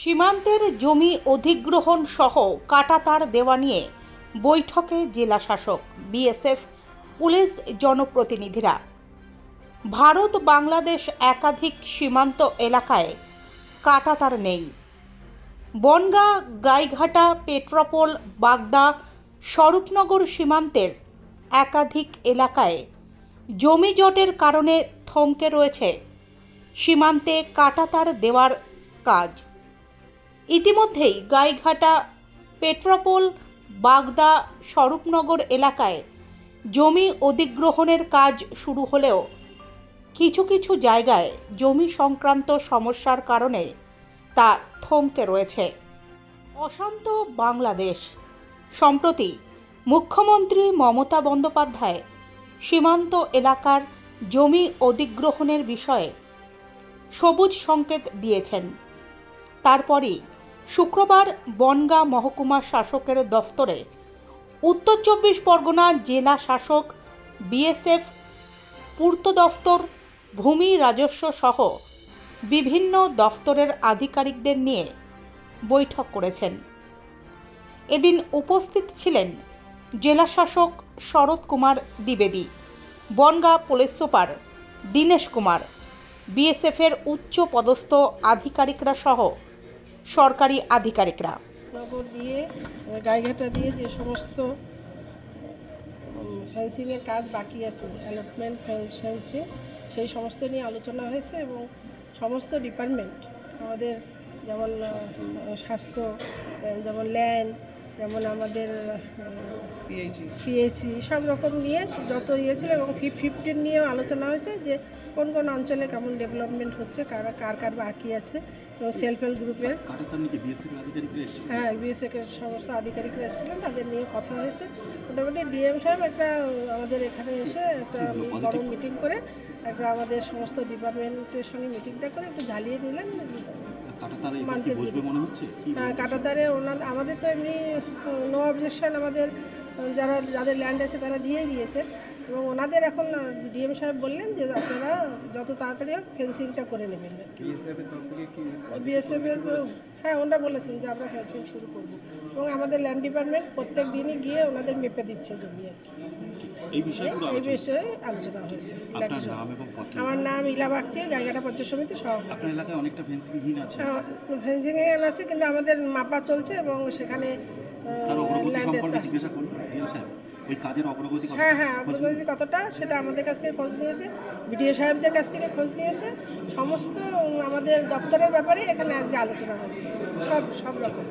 সীমান্তের জমি অধিগ্রহণ সহ কাটাতার দেওয়া নিয়ে বৈঠকে জেলা শাসক বিএসএফ, পুলিশ জনপ্রতিনিধিরা। ভারত বাংলাদেশ একাধিক সীমান্ত এলাকায় কাটাতার নেই। বনগা, গাইঘাটা, পেট্রোপোল, বাগদা, স্বরূপনগর সীমান্তের একাধিক এলাকায় জমি জটের কারণে থমকে রয়েছে সীমান্তে কাটাতার দেওয়ার কাজ। ইতিমধ্যেই গাইঘাটা, পেট্রোপোল, বাগদা, স্বরূপনগর এলাকায় জমি অধিগ্রহণের কাজ শুরু হলেও কিছু কিছু জায়গায় জমি সংক্রান্ত সমস্যার কারণে তা থমকে রয়েছে। অশান্ত বাংলাদেশ। সম্প্রতি মুখ্যমন্ত্রী মমতা বন্দ্যোপাধ্যায় সীমান্ত এলাকার জমি অধিগ্রহণের বিষয়ে সবুজ সংকেত দিয়েছেন। তারপরই শুক্রবার বনগাঁ মহকুমা শাসকের দফতরে উত্তর চব্বিশ পরগনা জেলা শাসক বিএসএফ, পূর্ত দফতর, ভূমি রাজস্ব সহ বিভিন্ন দফতরের আধিকারিকদের নিয়ে বৈঠক করেছেন। এদিন উপস্থিত ছিলেন জেলা শাসক শরৎ কুমার দ্বিবেদী, বনগাঁ পুলিশ সুপার দীনেশ কুমার, বিএসএফের উচ্চ পদস্থ আধিকারিকরা সহ সরকারি আধিকারিকরা। দিয়ে দিয়ে যে সমস্ত ফেন্সিংয়ের কাজ বাকি আছে অ্যালটমেন্ট ফেন্সিং সেই সমস্ত নিয়ে আলোচনা হয়েছে এবং সমস্ত ডিপার্টমেন্ট আমাদের যেমন স্বাস্থ্য যেমন ল্যান্ড যেমন আমাদের পিএইচি সব রকম নিয়ে যত ইয়ে ছিল এবং ফিফ ফিফটিন নিয়েও আলোচনা হয়েছে যে কোন কোন অঞ্চলে কেমন ডেভেলপমেন্ট হচ্ছে কারা কার কার বাকি আছে। তো সেলফ হেল্প গ্রুপের হ্যাঁ বিএসএফের সমস্ত আধিকারিকরা এসেছিলেন তাদের নিয়ে কথা হয়েছে। মোটামুটি ডিএম সাহেব একটা আমাদের এখানে এসে একটা বড় মিটিং করে একটা আমাদের সমস্ত ডিপার্টমেন্টের সঙ্গে মিটিংটা করে একটু ঝালিয়ে দিলেন। কাটাতার কি হ্যাঁ, ওনার আমাদের তো এমনি নো অবজেকশন আমাদের যারা যাদের ল্যান্ড আছে তারা দিয়ে দিয়েছে। এবং ওনাদের এখন ডিএম সাহেব বললেন যে আপনারা যত তাড়াতাড়ি হোক ফেন্সিংটা করে নেবেন। বিএসএফ এর হ্যাঁ ওনারা বলেছেন যে আমরা ফেন্সিং শুরু করব। এবং আমাদের ল্যান্ড ডিপার্টমেন্ট প্রত্যেক দিনই গিয়ে ওনাদের মেপে দিচ্ছে জমি আর কি। এই বিষয়ে আলোচনা? হয়েছে। আমার নাম ইলা বাগচি গাইঘাটা পঞ্চায়েত সমিতি সভাপতি। আপনার এলাকায় অনেকটা ফেন্সিংহীন আছে। ফেন্সিং আছে কিন্তু আমাদের মাপা চলছে এবং সেখানে ল্যান্ডের ওই কাজের অগ্রগতি হ্যাঁ হ্যাঁ। অগ্রগতি কতটা সেটা আমাদের কাছ থেকে খোঁজ নিয়েছে, বিডিও সাহেবদের কাছ থেকে খোঁজ নিয়েছে সমস্ত আমাদের দপ্তরের ব্যাপারে এখানে আজকে আলোচনা হয়েছে, সব সব রকম